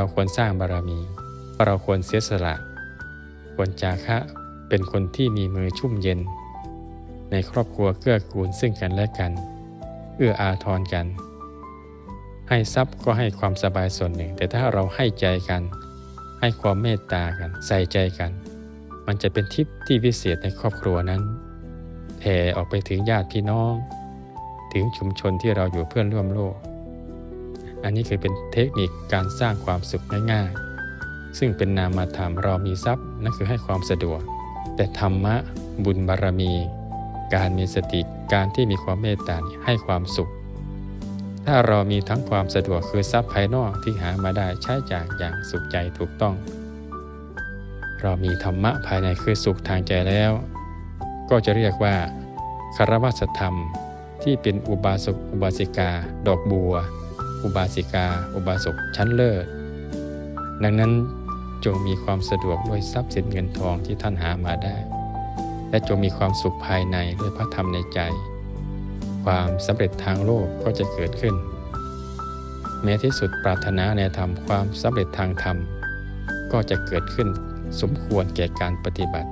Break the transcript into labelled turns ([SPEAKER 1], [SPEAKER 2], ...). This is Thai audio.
[SPEAKER 1] เราควรสร้างบารมี เราควรเสียสละ ควรจาคะเป็นคนที่มีมือชุ่มเย็น ในครอบครัวเกื้อกูลซึ่งกันและกัน เอื้ออาทรกัน ให้ทรัพย์ก็ให้ความสบายส่วนหนึ่ง แต่ถ้าเราให้ใจกัน ให้ความเมตตากัน ใส่ใจกัน มันจะเป็นทิพย์ที่วิเศษในครอบครัวนั้นแผ่ออกไปถึงญาติพี่น้อง ถึงชุมชนที่เราอยู่เพื่อนร่วมโลก อันนี้คือเป็นเทคนิคการสร้างความสุขง่ายๆ ซึ่งเป็นนามธรรมเรามีทรัพย์นั่นคือให้ความสะดวก แต่ธรรมะ บุญบารมี การมีสติการที่มีความเมตตาให้ความสุข ถ้าเรามีทั้งความสะดวกคือทรัพย์ภายนอกที่หามาได้ใช้จากอย่างสุขใจถูกต้อง เรามีธรรมะภายในคือสุขทางใจแล้ว ก็จะเรียกว่าคารวะธรรมที่เป็นอุบาสกอุบาสิกา ดอกบัว อุบาสิกา อุบาสกชั้นเลิศ ดังนั้นจงมีความสะดวกด้วยทรัพย์สินเงินทองที่ท่านหามาได้ และจงมีความสุขภายในด้วยพระธรรมในใจ ความสำเร็จทางโลกก็จะเกิดขึ้น แม้ที่สุดปรารถนาในธรรมความสำเร็จทางธรรม ก็จะเกิดขึ้นสมควรแก่การปฏิบัติ